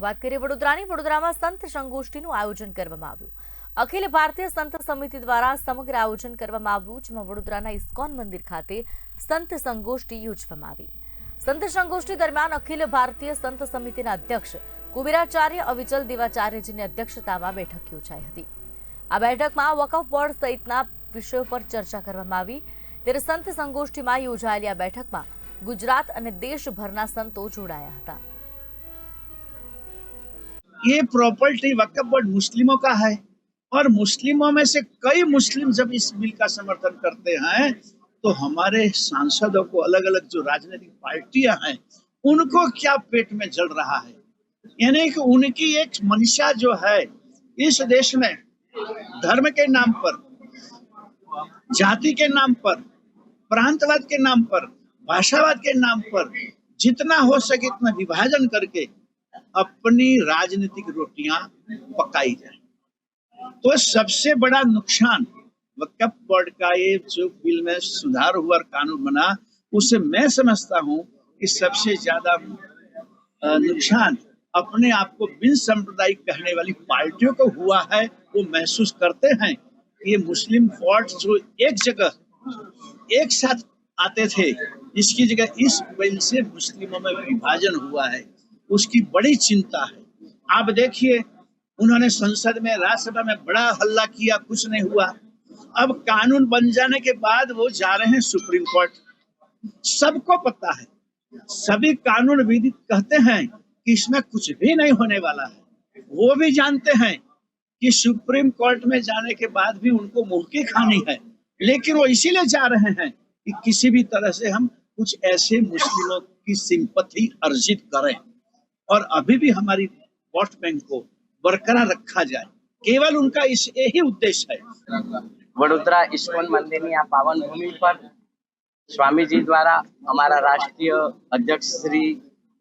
વાત કરીએ વડોદરાની. વડોદરામાં સંત સંગોષ્ઠીનું આયોજન કરવામાં આવ્યું. અખિલ ભારતીય સંત સમિતિ દ્વારા સમગ્ર આયોજન કરવામાં આવ્યું, જેમાં વડોદરાના ઇસ્કોન મંદિર ખાતે સંત સંગોષ્ઠી યોજવામાં આવી. સંત સંગોષ્ઠી દરમિયાન અખિલ ભારતીય સંત સમિતિના અધ્યક્ષ કુબેરાચાર્ય અવિચલ દેવાચાર્યજીની અધ્યક્ષતામાં બેઠક યોજાઈ હતી. આ બેઠકમાં વકફ બોર્ડ સહિતના વિષયો પર ચર્ચા કરવામાં આવી. ત્યારે સંત સંગોષ્ઠીમાં યોજાયેલી આ બેઠકમાં ગુજરાત અને દેશભરના સંતો જોડાયા હતા. ये प्रॉपर्टी वक्फ बोर्ड मुस्लिमों का है। और मुस्लिमों में से कई मुस्लिम जब इस बिल का समर्थन करते हैं तो हमारे सांसदों को अलग अलग जो राजनीतिक पार्टियाँ हैं, उनको क्या पेट में जल रहा है? यानी कि उनकी एक मंशा जो है, इस देश में धर्म के नाम पर, जाति के नाम पर, प्रांतवाद के नाम पर, भाषावाद के नाम पर जितना हो सके इतना विभाजन करके अपनी राजनीतिक रोटियाँ पकाई जाए। तो सबसे बड़ा नुकसान वक्फ बोर्ड का ये जो बिल में सुधार हुआ कानून बना, उसे मैं समझता हूँ कि सबसे ज़्यादा नुकसान अपने आप को बिन सांप्रदायिक कहने वाली पार्टियों को हुआ है, वो महसूस करते हैं कि ये मुस्लिम वोट जो एक जगह, एक साथ आते थे, इसकी जगह इस बिल से मुस्लिमों में विभाजन हुआ है। उसकी बड़ी चिंता है। आप देखिए, उन्होंने संसद में, राज्यसभा में बड़ा हल्ला किया, कुछ नहीं हुआ। अब कानून बन जाने के बाद वो जा रहे हैं सुप्रीम कोर्ट। सबको पता है, सभी कानून विदित कहते हैं कि इसमें कुछ भी नहीं होने वाला है। वो भी जानते हैं कि सुप्रीम कोर्ट में जाने के बाद भी उनको मुँह की खानी है। लेकिन वो इसीलिए जा रहे हैं कि किसी भी तरह से हम कुछ ऐसे मुस्लिमों की सिंपथी अर्जित करें। और अभी भी हमारी वोट बैंक को बरकरार रखा जाए केवल उनका इस यही उद्देश्य है વડોદરા ઇસ્કોન મંદિરની આ પાવન ભૂમિ પર સ્વામીજી દ્વારા અમારા રાષ્ટ્રીય અધ્યક્ષ શ્રી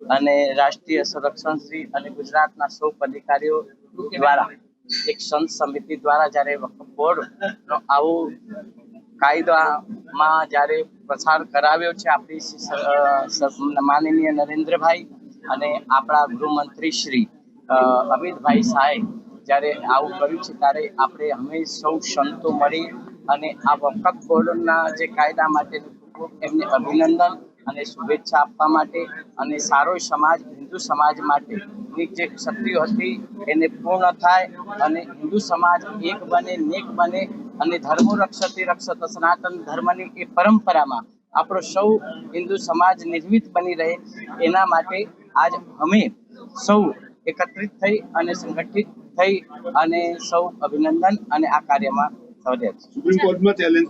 અને રાષ્ટ્રીય સંરક્ષણ શ્રી અને ગુજરાતના સૌ પદાધિકારીઓ દ્વારા એક સંત સમિતિ દ્વારા જ્યારે વકફ બોર્ડનો આવો કાયદામાં જ્યારે પ્રસાર કરાવ્યો છે આપણી સ- અ, સ- માનનીય નરેન્દ્રભાઈ અને આપણા ગૃહમંત્રી શ્રી અમિતભાઈ સાહેબ જ્યારે આવું કર્યું છે ત્યારે આપણે અમે સૌ સંતો મળી અને આ વખત બોર્ડના જે કાયદા માટે એમને અભિનંદન અને શુભેચ્છા આપવા માટે અને સારો સમાજ, હિન્દુ સમાજ માટે જે ક્ષત્રિયો હતી એને પૂર્ણ થાય અને હિન્દુ સમાજ એક બને, નેક બને અને ધર્મો રક્ષતી રક્ષત, સનાતન ધર્મની એ પરંપરામાં આપણો સૌ હિન્દુ સમાજ નિર્મિત બની રહે એના માટે આજ અમે સૌ એકત્રિત થઈ અને સંગઠિત થઈ અને સૌ અભિનંદન અને આ કાર્યમાં સુપ્રીમ કોર્ટમાં ચેલેન્જ